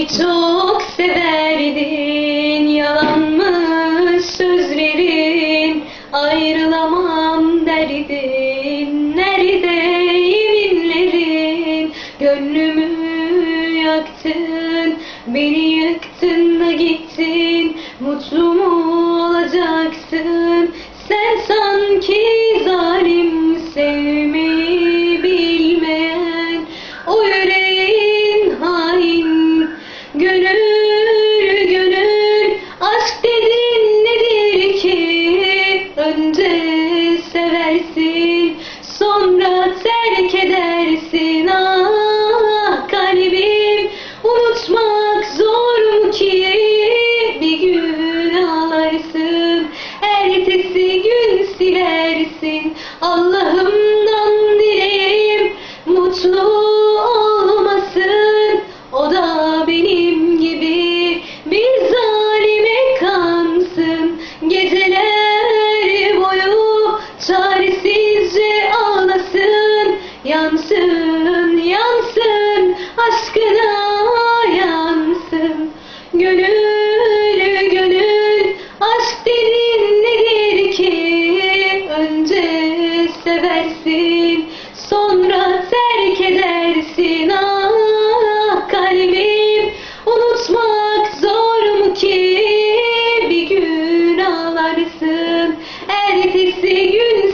Beni çok severdin Yalanmış sözlerin. Ayrılamam derdin Nerede yeminlerin? Gönlümü yaktın Beni yıktın da gittin. Mutlu mu olacaksın? See you